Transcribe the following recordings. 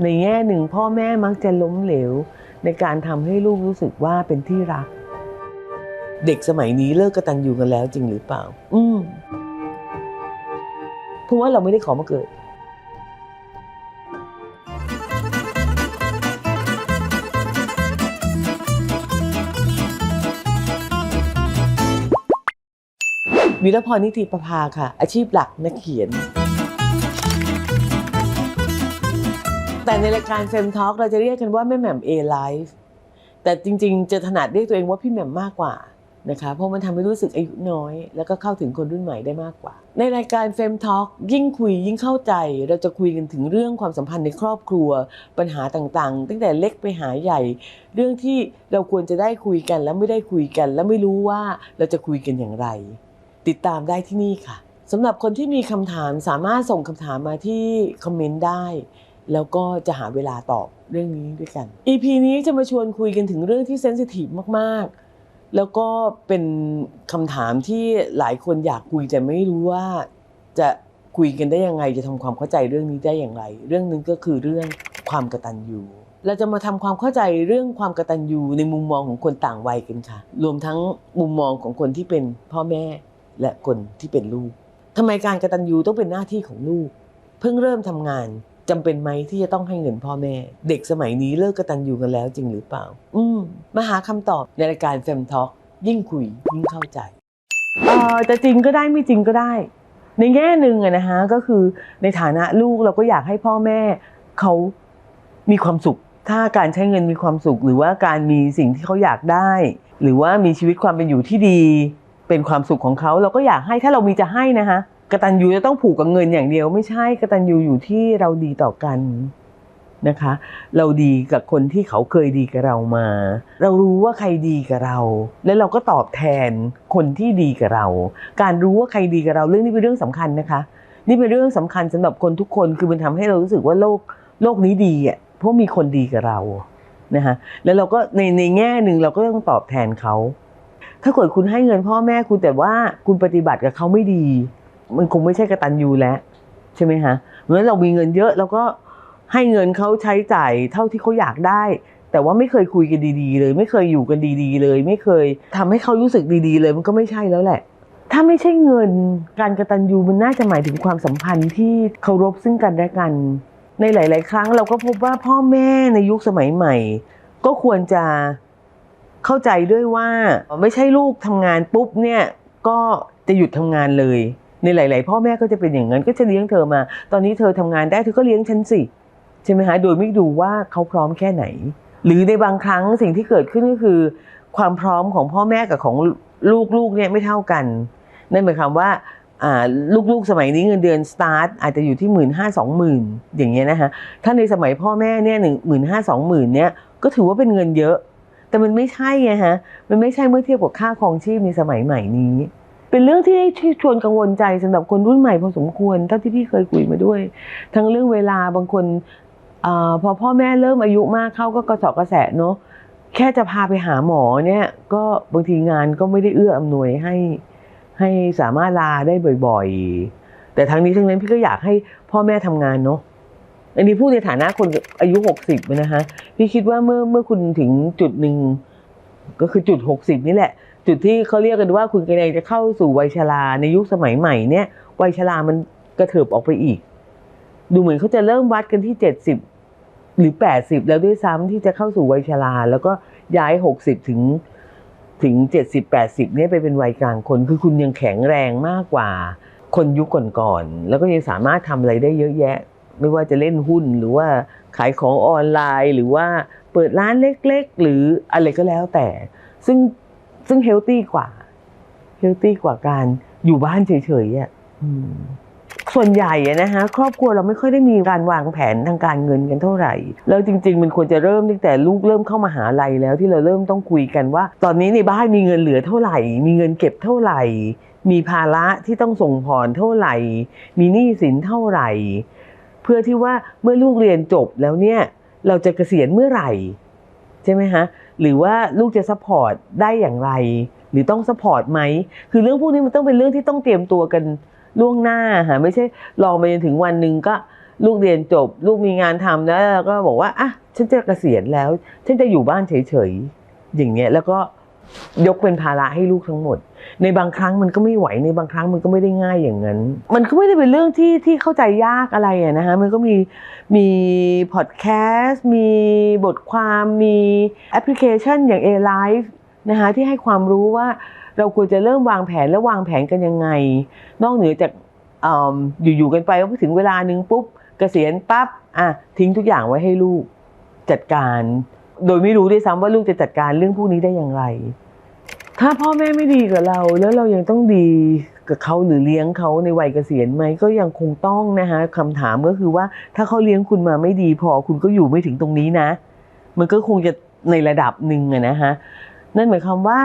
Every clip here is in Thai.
ในแง่หนึ่งพ่อแม่มักจะล้มเหลว ในการทำให้ลูกรู้สึกว่าเป็นที่รัก เด็กสมัยนี้เลิกกระตันอยู่กันแล้วจริงหรือเปล่า อืมเพราะว่าเราไม่ได้ขอมาเกิดวิรพรนิติประภาค่ะ อาชีพหลักนักเขียน แต่ในรายการเฟมทอ l k เราจะเรียกกันว่าแม่แหม่ม A Life แต่จริงๆ จะถนัดเรียกตัวเองว่าพี่แหม่มมากกว่านะคะเพราะมันทำให้รู้สึกอายุน้อย แล้วก็เข้าถึงคนรุ่นใหม่ได้มากกว่า ในรายการเฟมทอ l k ยิ่งคุยยิ่งเข้าใจ เราจะคุยกันถึงเรื่องความสัมพันธ์ในครอบครัว ปัญหาต่างๆ ตั้งแต่เล็กไปหาใหญ่ เรื่องที่เราควรจะได้คุยกันแล้วไม่ได้คุยกัน แล้วไม่รู้ว่าเราจะคุยกันอย่างไร ติดตามได้ที่นี่ค่ะสำหรับคนที่มีคำถามสามารถส่งคำถามมาที่คอมเมนต์ได้ แล้วก็จะหาเวลาตอบเรื่องนี้ด้วยกัน EP นี้จะมาชวนคุยกันถึงเรื่องที่เซนซิทีฟมากๆ แล้วก็เป็นคำถามที่หลายคนอยากคุยแต่ไม่รู้ว่าจะคุยกันได้ยังไง จะทำความเข้าใจเรื่องนี้ได้อย่างไร เรื่องหนึงก็คือเรื่องความกระตัญญูเราจะมาทำความเข้าใจเรื่องความกระตัญญูในมุมมองของคนต่างวัยกันค่ะ รวมทั้งมุมมองของคนที่เป็นพ่อแม่และคนที่เป็นลูกทำไมการกระตัญญูต้องเป็นหน้าที่ของลูก เพิ่งเริ่มทำงาน จำเป็นไหมที่จะต้องให้เงินพ่อแม่ เด็กสมัยนี้เลิกกระตัญญูกันแล้วจริงหรือเปล่า อืมมาหาคำตอบในรายการเฟมท็อ l k ยิ่งคุยยิ่งเข้าใจเออจะจริงก็ได้ไม่จริงก็ได้ ในแง่หนึ่งอะนะฮะก็คือในฐานะลูกเราก็อยากให้พ่อแม่เขามีความสุข ถ้าการใช้เงินมีความสุข หรือว่าการมีสิ่งที่เขาอยากได้ หรือว่ามีชีวิตความเป็นอยู่ที่ดี เป็นความสุขของเขาเราก็อยากให้ถ้าเรามีจะให้นะคะ กตัญญูจะต้องผูกกับเงินอย่างเดียว ไม่ใช่กตัญญูอยู่ที่เราดีต่อกันนะคะ เราดีกับคนที่เขาเคยดีกับเรามา เรารู้ว่าใครดีกับเรา แล้วเราก็ตอบแทนคนที่ดีกับเรา การรู้ว่าใครดีกับเราเรื่องนี้เป็นเรื่องสำคัญนะคะ นี่เป็นเรื่องสำคัญสำหรับคนทุกคนคือมันทำให้เรารู้สึกว่าโลกโลกนี้ดีอะเพราะมีคนดีกับเรานะคะแล้วเราก็ในในแง่หนึ่งเราก็ต้องตอบแทนเขาถ้าเกิดคุณให้เงินพ่อแม่คุณแต่ว่าคุณปฏิบัติกับเขาไม่ดี มันคงไม่ใช่กระตัญญูแล้วใช่ไหมคะเหมือนเรามีเงินเยอะเราก็ให้เงินเขาใช้จ่ายเท่าที่เขาอยากได้ แต่ว่าไม่เคยคุยกันดี ๆ เลย ไม่เคยอยู่กันดี ๆ เลย ไม่เคยทำให้เขารู้สึกดีๆ เลย มันก็ไม่ใช่แล้วแหละ ถ้าไม่ใช่เงินการกระตัญญูมันน่าจะหมายถึงความสัมพันธ์ที่เคารพซึ่งกันและกัน ในหลาย ๆ ครั้งเราก็พบว่าพ่อแม่ในยุคสมัยใหม่ ก็ควรจะเข้าใจด้วยว่า ไม่ใช่ลูกทำงานปุ๊บเนี่ยก็จะหยุดทำงานเลย ในหลาย ๆ พ่อแม่ก็จะเป็นอย่างนั้นก็จะเลี้ยงเธอมา ตอนนี้เธอทำงานได้เธอก็เลี้ยงฉันสิใช่ไหมคะโดยไม่ดูว่าเขาพร้อมแค่ไหน หรือในบางครั้งสิ่งที่เกิดขึ้นก็คือ ความพร้อมของพ่อแม่กับของลูก ๆ เนี่ยไม่เท่ากัน นั่นหมายความว่าอ่าลูกๆสมัยนี้เงินเดือนสตาร์ทอาจจะอยู่ที่หมื่นห้าสองหมื่นอย่างเงี้ยนะคะถ้าในสมัยพ่อแม่เนี่ยหนึ่งหมื่นห้าสองหมื่นเนี่ยก็ถือว่าเป็นเงินเยอะ แต่มันไม่ใช่ไงฮะมันไม่ใช่เมื่อเทียบกับค่าครองชีพในสมัยใหม่นี้ เป็นเรื่องที่ชวนกังวลใจสำหรับคนรุ่นใหม่พอสมควรเท่าที่พี่เคยคุยมาด้วย ทั้งเรื่องเวลาบางคนอพอพ่อแม่เริ่มอายุมากเข้าก็กระสอบกระแสะเนาะแค่จะพาไปหาหมอเนี่ยก็บางทีงานก็ไม่ได้เอื้ออำนวยให้ให้สามารถลาได้บ่อยๆ แต่ทั้งนี้ทั้งนั้นพี่ก็อยากให้พ่อแม่ทำงานเนาะอันนี้พูดในฐานะคนอายุหกสิบนะคะพี่คิดว่าเมื่อเมื่อคุณถึงจุดหนึ่งก็คือจุดหกสิบนี่แหละ จุดที่เขาเรียกกันว่าคุณกำลังจะเข้าสู่วัยชราในยุคสมัยใหม่เนี่ยวัยชรามันกระเถิบออกไปอีก ดูเหมือนเขาจะเริ่มวัดกันที่เจ็ดสิบหรือแปดสิบแล้วด้วยซ้ำที่จะเข้าสู่วัยชราแล้วก็ย้ายหกสิบถึงถึงเจ็ดสิบแปดสิบเนี่ยไปเป็นวัยกลางคน คือคุณยังแข็งแรงมากกว่า คนยุคก่อนๆแล้วก็ยังสามารถทำอะไรได้เยอะแยะ ไม่ว่าจะเล่นหุ้นหรือว่าขายของออนไลน์ หรือว่าเปิดร้านเล็ก ๆ หรืออะไรก็แล้วแต่ ซึ่ง ซึ่งเฮลตี้กว่าเฮลตี้กว่าการอยู่บ้านเฉยๆอะอืมส่วนใหญ่อะนะคะครอบครัวเราไม่ค่อยได้มีการวางแผนทางการเงินกันเท่าไหร่ แล้วจริง ๆ มันควรจะเริ่มตั้งแต่ลูกเริ่มเข้ามาหาลัยแล้วที่เราเริ่มต้องคุยกันว่า ตอนนี้ในบ้านมีเงินเหลือเท่าไหร่ มีเงินเก็บเท่าไหร่ มีภาระที่ต้องส่งผ่อนเท่าไหร่ มีหนี้สินเท่าไหร่ เพื่อที่ว่าเมื่อลูกเรียนจบแล้วเนี่ยเราจะเกษียณเมื่อไหร่ใช่ไหมฮะ หรือว่าลูกจะซัพพอร์ตได้อย่างไร หรือต้องซัพพอร์ตไหมคือเรื่องพวกนี้มันต้องเป็นเรื่องที่ต้องเตรียมตัวกันล่วงหน้าค่ะไม่ใช่รอไปจนถึงวันหนึ่งก็ลูกเรียนจบ ลูกมีงานทำแล้วก็บอกว่าอะฉันจะเกษียณแล้ว ฉันจะอยู่บ้านเฉยๆอย่างเงี้ยแล้วก็ ยกเป็นภาระให้ลูกทั้งหมด ในบางครั้งมันก็ไม่ไหวในบางครั้งมันก็ไม่ได้ง่ายอย่างนั้น มันก็ไม่ได้เป็นเรื่องที่ที่เข้าใจยากอะไรอะนะคะมันก็มีมีพอดแคสต์มีบทความมีแอปพลิเคชันอย่าง A-Life นะคะที่ให้ความรู้ว่าเราควรจะเริ่มวางแผนและวางแผนกันยังไง นอกเหนือจากออยู่ๆกันไปว่าถึงเวลานึงปุ๊บเกษียณปั๊บอะทิ้งทุกอย่างไว้ให้ลูกจัดการ โดยไม่รู้ด้วยซ้ำว่าลูกจะจัดการเรื่องพวกนี้ได้อย่างไร ถ้าพ่อแม่ไม่ดีกับเรา แล้วเรายังต้องดีกับเขาหรือเลี้ยงเขาในวัยเกษียณไหมก็ยังคงต้องนะคะคำถามก็คือว่าถ้าเขาเลี้ยงคุณมาไม่ดี พอคุณก็อยู่ไม่ถึงตรงนี้นะ มันก็คงจะในระดับหนึ่งอะนะคะนั่นหมายความว่า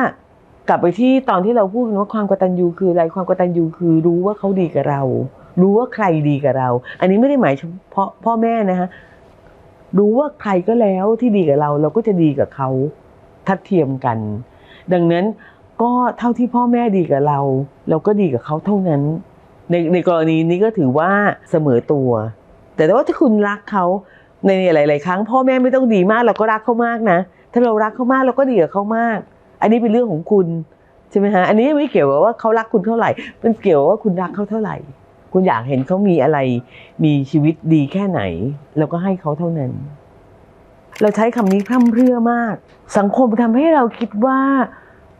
กลับไปที่ตอนที่เราพูดกันว่าความกตัญญูคืออะไรความกตัญญูคือรู้ว่าเขาดีกับเรา รู้ว่าใครดีกับเรา อันนี้ไม่ได้หมายเฉพาะพ่อแม่นะคะ รู้ว่าใครก็แล้วที่ดีกับเราเราก็จะดีกับเขาทัดเทียมกัน ดังนั้นก็เท่าที่พ่อแม่ดีกับเรา เราก็ดีกับเขาเท่านั้น ในในกรณีนี้ก็ถือว่าเสมอตัว แต่ว่าถ้าคุณรักเขาในหลาย ๆ ครั้ง พ่อแม่ไม่ต้องดีมากเราก็รักเขามากนะ ถ้าเรารักเขามากเราก็ดีกับเขามาก อันนี้เป็นเรื่องของคุณใช่ไหมฮะอันนี้ไม่เกี่ยวกับว่าเขารักคุณเท่าไหร่ มันเกี่ยวกับว่าคุณรักเขาเท่าไหร่ คุณอยากเห็นเขามีอะไร มีชีวิตดีแค่ไหน เราก็ให้เขาเท่านั้น เราใช้คำนี้พร่ำเพรื่อมาก สังคมทำให้เราคิดว่า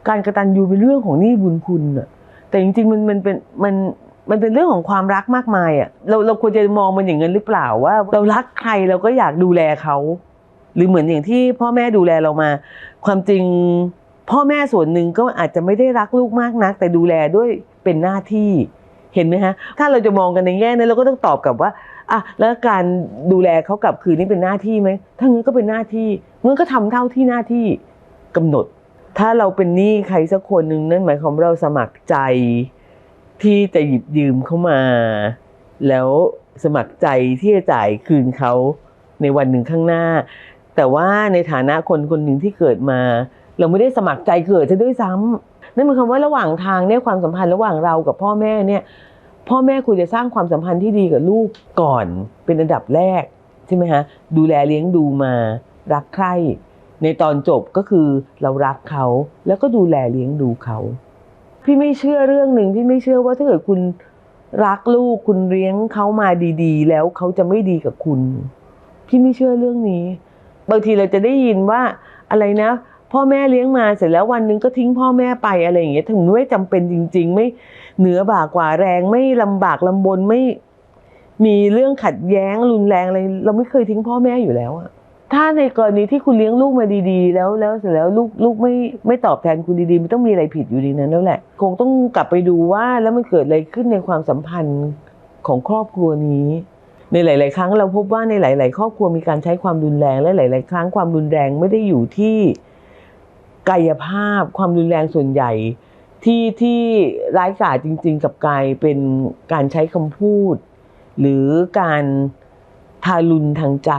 การกระตันยูเป็นเรื่องของหนี้บุญคุณอะแต่จริงๆมันมันเป็นมันมันเป็นเรื่องของความรักมากมายอะเราเราควรจะมองมันอย่างนั้นหรือเปล่าว่า เรารักใครเราก็อยากดูแลเขา หรือเหมือนอย่างที่พ่อแม่ดูแลเรามา ความจริงพ่อแม่ส่วนหนึ่งก็อาจจะไม่ได้รักลูกมากนัก แต่ดูแลด้วยเป็นหน้าที่ เห็นไหมฮะ ถ้าเราจะมองกันในแง่นั้นเราก็ต้องตอบกลับว่าอะแล้วการดูแลเขากลับคืนนี่เป็นหน้าที่ไหมถ้างั้นก็เป็นหน้าที่งั้นก็ทำเท่าที่หน้าที่กำหนด ถ้าเราเป็นหนี้ใครสักคนหนึ่งนั่นหมายความว่าเราสมัครใจที่จะหยิบยืมเข้ามา แล้วสมัครใจที่จะจ่ายคืนเขาในวันหนึ่งข้างหน้า แต่ว่าในฐานะคนคนหนึ่งที่เกิดมา เราไม่ได้สมัครใจเกิดจะด้วยซ้ำ นั่นหมายความว่าระหว่างทางเนี่ยความสัมพันธ์ระหว่างเรากับพ่อแม่เนี่ย พ่อแม่ควรจะสร้างความสัมพันธ์ที่ดีกับลูกก่อนเป็นอันดับแรกใช่ไหมฮะดูแลเลี้ยงดูมารักใคร่ในตอนจบก็คือเรารักเขาแล้วก็ดูแลเลี้ยงดูเขา พี่ไม่เชื่อเรื่องหนึ่งพี่ไม่เชื่อว่าถ้าเกิดคุณรักลูกคุณเลี้ยงเขามาดีๆ แล้วเขาจะไม่ดีกับคุณ พี่ไม่เชื่อเรื่องนี้ บางทีเราจะได้ยินว่าอะไรนะ พ่อแม่เลี้ยงมาเสร็จแล้ววันหนึ่งก็ทิ้งพ่อแม่ไปอะไรอย่างเงี้ยถึงไม่จำเป็นจริง ๆ ไม่เหนือบ่ากว่าแรงไม่ลำบากลำบนไม่มีเรื่องขัดแย้งรุนแรงอะไรเราไม่เคยทิ้งพ่อแม่อยู่แล้วอะถ้าในกรณีที่คุณเลี้ยงลูกมาดีๆ แล้วแล้วเสร็จแล้วลูกลูกไม่ไม่ตอบแทนคุณดีๆมันต้องมีอะไรผิดอยู่ในนั้นแล้วแหละ คงต้องกลับไปดูว่าแล้วมันเกิดอะไรขึ้นในความสัมพันธ์ของครอบครัวนี้ ในหลาย ๆ ครั้งเราพบว่าในหลาย ๆ ครอบครัวมีการใช้ความรุนแรงและหลาย ๆ ครั้งความรุนแรงไม่ได้อยู่ที่ กายภาพความรุนแรงส่วนใหญ่ ที่ที่ร้ายกาจจริง ๆ กับกายเป็นการใช้คำพูด หรือการทารุณทางใจ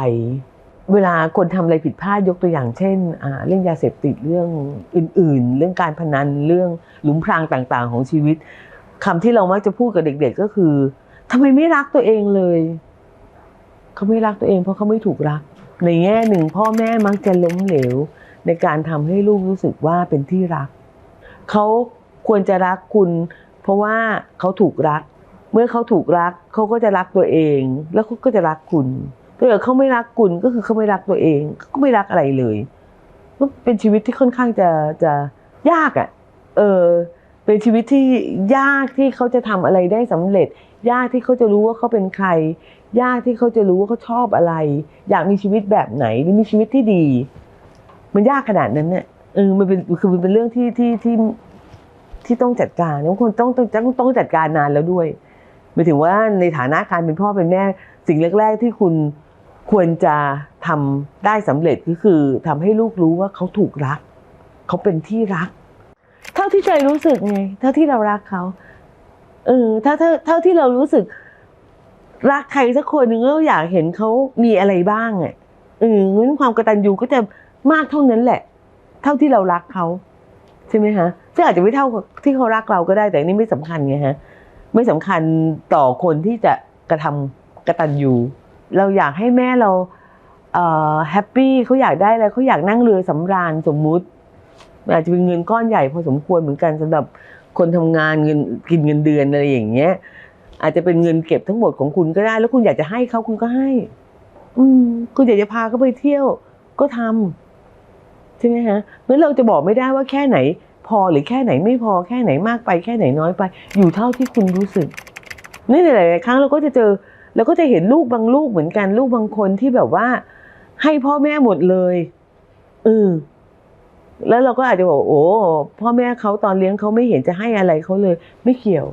เวลาคนทำอะไรผิดพลาดยกตัวอย่างเช่นเรื่องยาเสพติดเรื่องอื่น ๆ เรื่องการพนันเรื่องหลุมพรางต่าง ๆ ของชีวิตคำที่เรามักจะพูดกับเด็ก ๆ ก็คือทำไมไม่รักตัวเองเลยเขาไม่รักตัวเองเพราะเขาไม่ถูกรัก ในแง่หนึ่งพ่อแม่มักจะล้มเหลว ในการทำให้ลูกรู้สึกว่าเป็นที่รัก เขาควรจะรักคุณ เพราะว่าเขาถูกรัก เมื่อเขาถูกรักเขาก็จะรักตัวเอง แล้วเขาก็จะรักคุณถ้าเกิดเขาไม่รักคุณก็คือเขาไม่รักตัวเองเขาก็ไม่รักอะไรเลยก็เป็นชีวิตที่ค่อนข้างจะจะยากอะ่ะเออเป็นชีวิตที่ยากที่เขาจะทำอะไรได้สำเร็จ ยากที่เขาจะรู้ว่าเขาเป็นใคร ยากที่เขาจะรู้ว่าเขาชอบอะไร อยากมีชีวิตแบบไหนหรือมีชีวิตที่ดี มันยากขนาดนั้นเนี่ยเออมันเป็นคือมันเป็นเรื่องที่ที่ที่ที่ต้องจัดการบางคนต้องต้องต้องต้องจัดการนานแล้วด้วยหมายถึงว่าในฐานะการเป็นพ่อเป็นแม่ สิ่งแรก ๆ ที่คุณควรจะทำได้สำเร็จก็คือทำให้ลูกรู้ว่าเขาถูกรัก เขาเป็นที่รัก เท่าที่ใจรู้สึกไงเท่าที่เรารักเขาเออถ้าเท่าเท่าที่เรารู้สึก รักใครสักคนหนึ่งแล้วอยากเห็นเขามีอะไรบ้างอะเอองั้นความกระตัญญูก็จะ มากเท่านั้นแหละ เท่าที่เรารักเขาใช่ไหมฮะซึ่งอาจจะไม่เท่าที่เขารักเราก็ได้แต่นี่ไม่สำคัญไงฮะไม่สำคัญต่อคนที่จะกระทำกระตัญญูเราอยากให้แม่เราเอ่อแฮปปี้เขาอยากได้อะไรเขาอยากนั่งเรือสำราญสมมุติอาจจะเป็นเงินก้อนใหญ่พอสมควรเหมือนกันสำหรับคนทำงานเงินกินเงินเดือนอะไรอย่างเงี้ย อาจจะเป็นเงินเก็บทั้งหมดของคุณก็ได้ แล้วคุณอยากจะให้เขาคุณก็ให้ อืมคุณอยากจะพาเขาไปเที่ยวก็ทำ ใช่ไหมฮะเพราะเราจะบอกไม่ได้ว่าแค่ไหน พอหรือแค่ไหนไม่พอแค่ไหนมากไป แค่ไหนน้อยไป อยู่เท่าที่คุณรู้สึกนี่ในหลายๆครั้งเราก็จะเจอเราก็จะเห็นลูกบางลูกเหมือนกันลูกบางคนที่แบบว่า ให้พ่อแม่หมดเลยเออแล้วเราก็อาจจะบอกโอ้พ่อแม่เขาตอนเลี้ยงเขาไม่เห็นจะให้อะไรเขาเลย ไม่เกี่ยว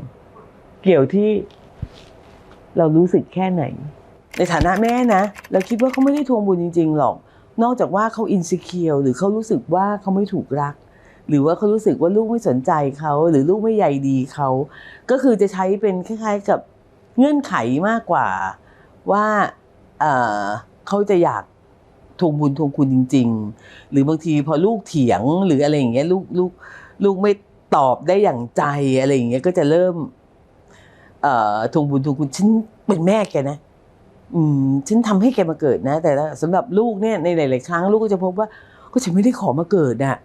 เกี่ยวที่ เรารู้สึกแค่ไหน ในฐานะแม่นะเราคิดว่าเขาไม่ได้ทวงบุญจริง ๆ หรอก นอกจากว่าเขาอินสิเคียวหรือเขารู้สึกว่าเขาไม่ถูกรัก หรือว่าเขารู้สึกว่าลูกไม่สนใจเขา หรือลูกไม่ใยดีเขา ก็คือจะใช้เป็นคล้ายๆกับเงื่อนไขมากกว่าว่าเเขาจะอยากทวงบุญทวงคุณจริง ๆ หรือบางทีพอลูกเถียงหรืออะไรอย่างเงี้ยลูกลูกลูกไม่ตอบได้อย่างใจอะไรอย่างเงี้ยก็จะเริ่มทวงบุญทวงคุณฉันเป็นแม่แกนะ อืมฉันทำให้แกมาเกิดนะ แต่สำหรับลูกเนี่ยในหลาย ๆ ครั้งลูกก็จะพบว่า ก็ฉันไม่ได้ขอมาเกิดน่ะ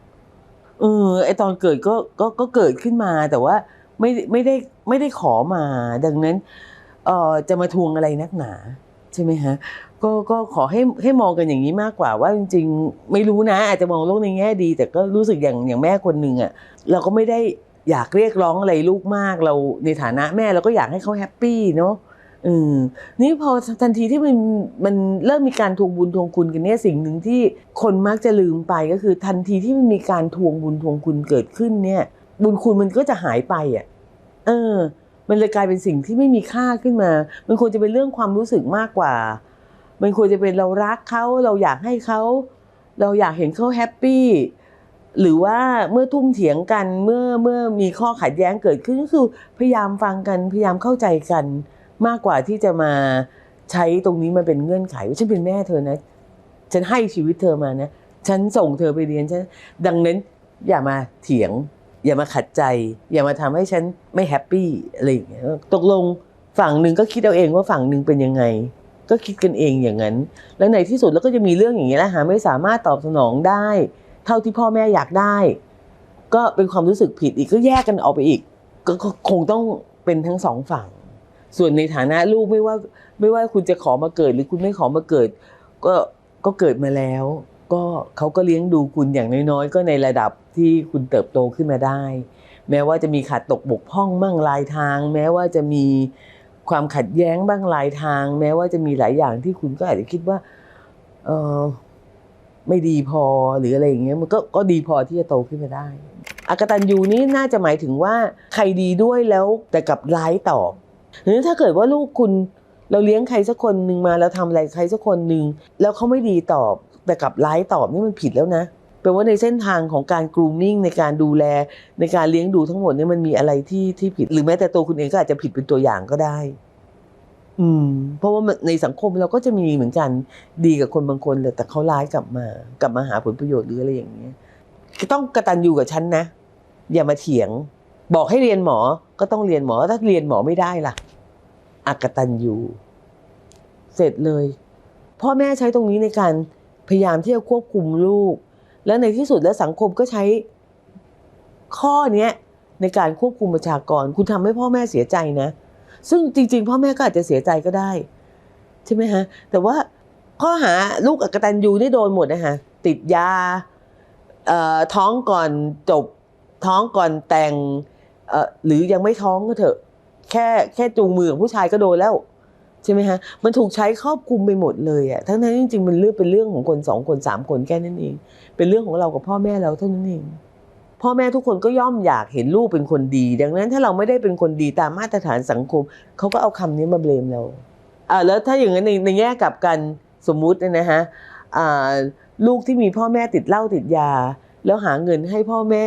เออไอตอนเกิดก็ก็ก็เกิดขึ้นมาแต่ว่าไม่ไม่ได้ไม่ได้ขอมาดังนั้นเอ่อจะมาทวงอะไรนักหนาใช่ไหมฮะก็ก็ขอให้ให้มองกันอย่างนี้มากกว่าว่าจริง ๆ ไม่รู้นะ อาจจะมองโลกในแง่ดี แต่ก็รู้สึกอย่างอย่างแม่คนหนึ่งอะเราก็ไม่ได้อยากเรียกร้องอะไรลูกมากเราในฐานะแม่เราก็อยากให้เขาแฮปปี้เนาะ อืมนี่พอทันทีที่มันมันเริ่มมีการทวงบุญทวงคุณกันเนี่ยสิ่งหนึ่งที่คนมักจะลืมไปก็คือ ทันทีที่มันมีการทวงบุญทวงคุณเกิดขึ้นเนี่ย บุญคุณมันก็จะหายไปอะ เออ มันเลยกลายเป็นสิ่งที่ไม่มีค่าขึ้นมา มันควรจะเป็นเรื่องความรู้สึกมากกว่า มันควรจะเป็นเรารักเขาเราอยากให้เขาเราอยากเห็นเขาแฮปปี้หรือว่าเมื่อทุ่มเถียงกันเมื่อเมื่อมีข้อขัดแย้งเกิดขึ้นก็คือพยายามฟังกันพยายามเข้าใจกัน มากกว่าที่จะมาใช้ตรงนี้มาเป็นเงื่อนไขว่าฉันเป็นแม่เธอนะ ฉันให้ชีวิตเธอมานะฉันส่งเธอไปเรียนฉันดังนั้นอย่ามาเถียง อย่ามาขัดใจ อย่ามาทำให้ฉันไม่แฮปปี้อะไรอย่างเงี้ยตกลงฝั่งหนึ่งก็คิดเอาเองว่าฝั่งหนึ่งเป็นยังไง ก็คิดกันเองอย่างนั้น แล้วในที่สุดแล้วก็จะมีเรื่องอย่างนี้ยแหละหาไม่สามารถตอบสนองได้ เท่าที่พ่อแม่อยากได้ ก็เป็นความรู้สึกผิดอีกก็แยกกันออกไปอีก ก็คงต้องเป็นทั้งสองฝั่ง ส่วนในฐานะลูกไม่ว่าไม่ว่าคุณจะขอมาเกิดหรือคุณไม่ขอมาเกิด ก็ก็เกิดมาแล้ว ก็เขาก็เลี้ยงดูคุณอย่างน้อยๆ ก็ในระดับที่คุณเติบโตขึ้นมาได้ แม้ว่าจะมีขาดตกบกพร่องบ้างลายทาง แม้ว่าจะมีความขัดแย้งบ้างลายทาง แม้ว่าจะมีหลายอย่างที่คุณก็อาจจะคิดว่าเออไม่ดีพอหรืออะไรอย่างเงี้ยมันก็ก็ดีพอที่จะโตขึ้นมาได้อากตันยูนี่น่าจะหมายถึงว่าใครดีด้วยแล้วแต่กับร้ายตอบ หรือถ้าเกิดว่าลูกคุณเราเลี้ยงใครสักคนหนึ่งมาแล้วทำอะไรใครสักคนหนึ่งแล้วเขาไม่ดีตอบแต่กลับร้ายตอบนี่มันผิดแล้วนะแปลว่าในเส้นทางของการ grooming ในการดูแลในการเลี้ยงดูทั้งหมดเนี่ยมันมีอะไรที่ที่ผิด หรือแม้แต่ตัวคุณเองก็อาจจะผิดเป็นตัวอย่างก็ได้ อืม เพราะว่าในสังคมเราก็จะมีเหมือนกันดีกับคนบางคนเลยแต่เขาร้ายกลับมา กลับมาหาผลประโยชน์หรืออะไรอย่างเงี้ยต้องกระตันอยู่กับฉันนะอย่ามาเถียง บอกให้เรียนหมอก็ต้องเรียนหมอ ถ้าเรียนหมอไม่ได้ล่ะอักตันยูเสร็จเลย พ่อแม่ใช้ตรงนี้ในการพยายามที่จะควบคุมลูก แล้วในที่สุดแล้วสังคมก็ใช้ข้อเนี้ยในการควบคุมประชากร คุณทำให้พ่อแม่เสียใจนะ ซึ่งจริง ๆ พ่อแม่ก็อาจจะเสียใจก็ได้ ใช่ไหมฮะ แต่ว่าข้อหาลูกอกตันยูนี่โดนหมดนะฮะติดยาเอ่อท้องก่อนจบท้องก่อนแต่ง หรือยังไม่ท้องก็เถอะ แค่แค่จูงมือกับผู้ชายก็โดนแล้วใช่ไหมฮะมันถูกใช้ครอบคลุมไปหมดเลยอะทั้งนั้นจริงๆมันเรื่องเป็นเรื่องของคนสองคนสามคนแค่นั้นเอง เป็นเรื่องของเรากับพ่อแม่เราเท่านั้นเอง พ่อแม่ทุกคนก็ย่อมอยากเห็นลูกเป็นคนดี ดังนั้นถ้าเราไม่ได้เป็นคนดีตามมาตรฐานสังคมเขาก็เอาคำนี้มาเบลมเราอ่าแล้วถ้าอย่างนั้นในในแง่กลับกันสมมุติเนี่ยนะฮะอ่าลูกที่มีพ่อแม่ติดเหล้าติดยา แล้วหาเงินให้พ่อแม่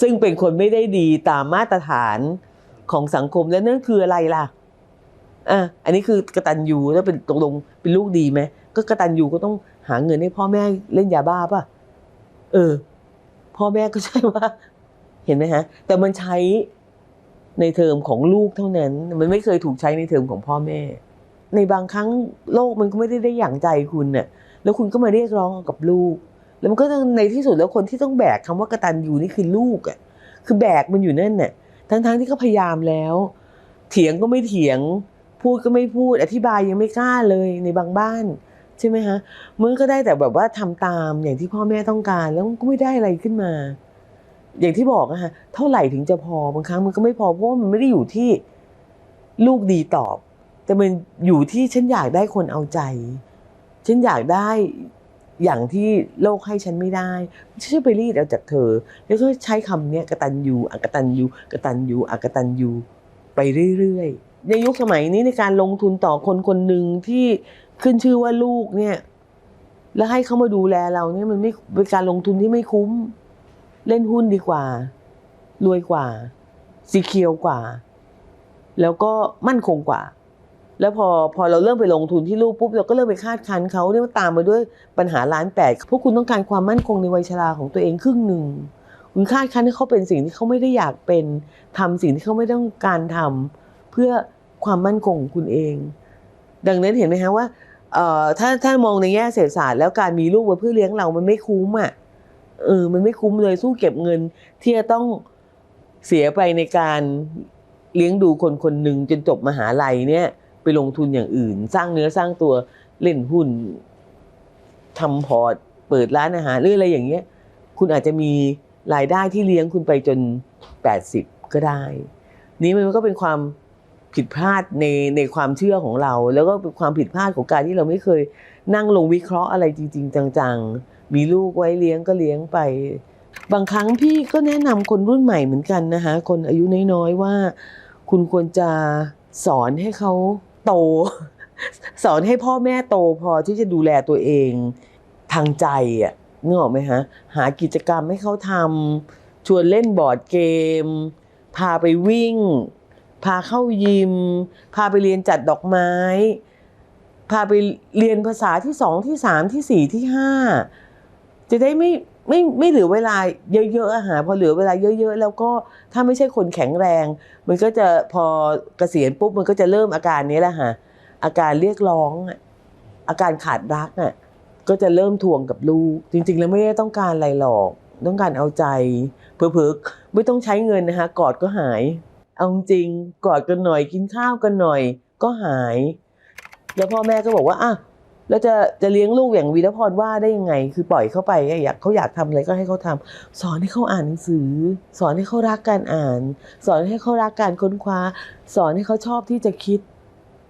ซึ่งเป็นคนไม่ได้ดีตามมาตรฐานของสังคมแล้วนั่นคืออะไรล่ะอะอันนี้คือกระตัญญูแล้วเป็นตกลงเป็นลูกดีไหมก็กระตัญญูก็ต้องหาเงินให้พ่อแม่เล่นยาบ้าป่ะเออ พ่อแม่ก็ใช่ว่า เห็นไหมฮะ แต่มันใช้ในเทอมของลูกเท่านั้น มันไม่เคยถูกใช้ในเทอมของพ่อแม่ ในบางครั้งโลกมันก็ไม่ได้ได้อย่างใจคุณน่ะ แล้วคุณก็มาเรียกร้องกับลูก แล้วมันก็ในที่สุดแล้วคนที่ต้องแบกคำว่ากระตัญญูนี่คือลูกอะคือแบกมันอยู่นั่นน่ะทั้งๆที่เขาพยายามแล้ว เถียงก็ไม่เถียง พูดก็ไม่พูด อธิบายยังไม่กล้าเลยในบางบ้าน ใช่ไหมฮะมันก็ได้แต่แบบว่าทำตามอย่างที่พ่อแม่ต้องการแล้วก็ไม่ได้อะไรขึ้นมา อย่างที่บอกอะฮะเท่าไหร่ถึงจะพอบางครั้งมันก็ไม่พอเพราะว่ามันไม่ได้อยู่ที่ลูกดีตอบ แต่มันอยู่ที่ฉันอยากได้คนเอาใจ ฉันอยากได้ อย่างที่โลกให้ฉันไม่ได้ฉันจะไปรีดเอาจากเธอ แล้วก็ใช้คำนี้ยกตัญญูอกตัญญูกตัญญูอกตัญญูไปเรื่อยๆ ในยุคสมัยนี้ในการลงทุนต่อคนคนหนึ่งที่ขึ้นชื่อว่าลูกเนี่ย แล้วให้เขามาดูแลเราเนี่ยมันไม่เป็นการลงทุนที่ไม่คุ้ม เล่นหุ้นดีกว่า รวยกว่าสีเคียวกว่า แล้วก็มั่นคงกว่า แล้วพอพอเราเริ่มไปลงทุนที่ลูกปุ๊บเราก็เริ่มไปคาดคันเขาเนี่ยว่าตามมาด้วยปัญหาล้านแปดพวกคุณต้องการความมั่นคงในวัยชราของตัวเองครึ่งหนึ่งคุณคาดคันให้เขาเป็นสิ่งที่เขาไม่ได้อยากเป็นทำสิ่งที่เขาไม่ต้องการทำเพื่อความมั่นคงของคุณเอง ดังนั้นเห็นไหมฮะว่าเอ่อถ้าถ้ามองในแง่เศรษฐศาสตร์แล้วการมีลูกมาเพื่อเลี้ยงเรามันไม่คุ้มอะเออมันไม่คุ้มเลยสู้เก็บเงินที่จะต้องเสียไปในการเลี้ยงดูคนคนหนึ่งจนจบมหาลัยเนี่ย ไปลงทุนอย่างอื่น สร้างเนื้อสร้างตัวเล่นหุ้นทำพอร์ตเปิดร้านอาหารหรืออะไรอย่างเงี้ย คุณอาจจะมีรายได้ที่เลี้ยงคุณไปจน 80 ก็ได้ นี้มันก็เป็นความผิดพลาดในในความเชื่อของเรา แล้วก็เป็นความผิดพลาดของการที่เราไม่เคยนั่งลงวิเคราะห์อะไรจริง ๆ จังๆ มีลูกไว้เลี้ยงก็เลี้ยงไป บางครั้งพี่ก็แนะนำคนรุ่นใหม่เหมือนกันนะคะคนอายุน้อยๆว่า คุณควรจะสอนให้เขา โต สอนให้พ่อแม่โตพอที่จะดูแลตัวเองทางใจอะนึกออกไหมฮะ หากิจกรรมให้เขาทำชวนเล่นบอร์ดเกม พาไปวิ่ง พาเข้ายิม พาไปเรียนจัดดอกไม้ พาไปเรียนภาษาที่สองที่สามที่สี่ที่ห้าจะได้ไม่ ไม่ไม่เหลือเวลาเยอะๆอะหารพอเหลือเวลาเยอะ ๆ แล้วก็ถ้าไม่ใช่คนแข็งแรง มันก็จะพอเกษียณปุ๊บมันก็จะเริ่มอาการนี้แหละฮะอาการเรียกร้องอาการขาดรักอะก็จะเริ่มทวงกับลูก จริง ๆ แล้วไม่ได้ต้องการอะไรหรอก ต้องการเอาใจเพิ่กๆไม่ต้องใช้เงินนะคะกอดก็หาย เอาจริงกอดกันหน่อยกินข้าวกันหน่อยก็หาย แล้วพ่อแม่ก็บอกว่าอะ แล้วจะจะเลี้ยงลูกอย่างวีรพรว่าได้ยังไง คือปล่อยเขาไปอยากเขาอยากทำอะไรก็ให้เขาทำสอนให้เขาอ่านหนังสือ สอนให้เขารักการอ่าน สอนให้เขารักการค้นคว้า สอนให้เขาชอบที่จะคิด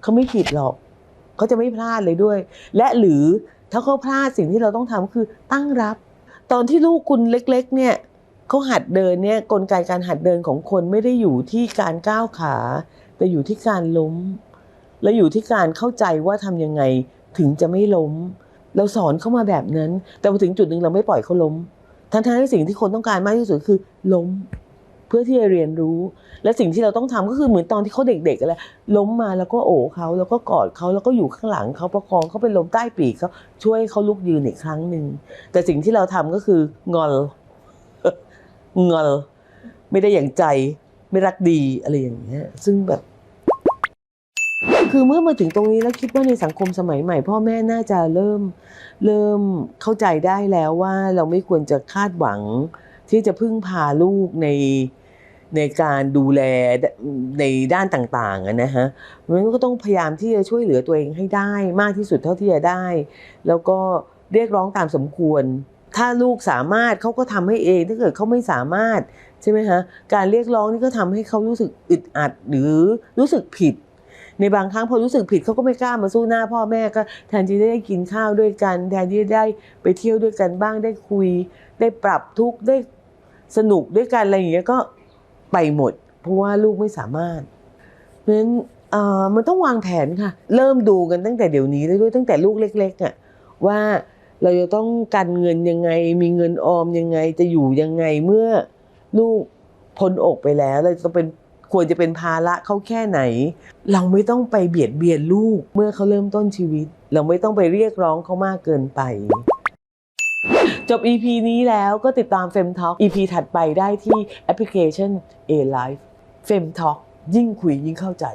เขาไม่ผิดหรอกเขาจะไม่พลาดเลยด้วย และหรือถ้าเขาพลาดสิ่งที่เราต้องทำคือตั้งรับ ตอนที่ลูกคุณเล็ก ๆ เนี่ยเขาหัดเดินเนี่ยกลไกการหัดเดินของคนไม่ได้อยู่ที่การก้าวขา แต่อยู่ที่การล้ม และอยู่ที่การเข้าใจว่าทำยังไง ถึงจะไม่ล้ม เราสอนเข้ามาแบบนั้น แต่พอถึงจุดหนึ่งเราไม่ปล่อยเขาล้ม ทั้งๆที่สิ่งที่คนต้องการมากที่สุดคือล้ม เพื่อที่จะเรียนรู้ และสิ่งที่เราต้องทำก็คือเหมือนตอนที่เขาเด็กๆกันแหละล้มมาแล้วก็โอบเขาแล้วก็กอดเขาแล้วก็อยู่ข้างหลังเขาประคองเขาไปล้มใต้ปีกเขาช่วยเขาลุกยืนอีกครั้งหนึ่งแต่สิ่งที่เราทำก็คืองอนงอนไม่ได้อย่างใจไม่รักดีอะไรอย่างเงี้ยซึ่งแบบ คือเมื่อมาถึงตรงนี้แล้วคิดว่าในสังคมสมัยใหม่ พ่อแม่น่าจะเริ่มเริ่มเข้าใจได้แล้วว่าเราไม่ควรจะคาดหวัง ที่จะพึ่งพาลูกในในการดูแลในด้านต่างๆอะนะฮะมันก็ต้องพยายามที่จะช่วยเหลือตัวเองให้ได้มากที่สุดเท่าที่จะได้ แล้วก็เรียกร้องตามสมควร ถ้าลูกสามารถเขาก็ทำให้เอง ถ้าเกิดเขาไม่สามารถใช่ไหมฮะ การเรียกร้องนี่ก็ทำให้เขารู้สึกอึดอัดหรือรู้สึกผิด ในบางครั้งพอรู้สึกผิดเขาก็ไม่กล้ามาสู้หน้าพ่อแม่ก็แทนที่จะได้กินข้าวด้วยกัน แทนที่จะได้ไปเที่ยวด้วยกันบ้างได้คุย ได้ปรับทุกข์ได้สนุกด้วยกันอะไรอย่างเงี้ยก็ไปหมด เพราะว่าลูกไม่สามารถเพราะฉะนั้นเอ่อมันต้องวางแผนค่ะ เริ่มดูกันตั้งแต่เดี๋ยวนี้เลยด้วยตั้งแต่ลูกเล็กๆอะว่าเราจะต้องการเงินยังไง มีเงินออมยังไง จะอยู่ยังไงเมื่อลูกพ้นอกไปแล้ว เราจะเป็น ควรจะเป็นภาระเขาแค่ไหน เราไม่ต้องไปเบียดเบียนลูกเมื่อเขาเริ่มต้นชีวิต เราไม่ต้องไปเรียกร้องเขามากเกินไป จบ EP นี้แล้วก็ติดตาม f e m Talk EP ถัดไปได้ที่แอปพลิเคชัน A Life f e m Talk ยิ่งคุยยิ่งเข้าใจ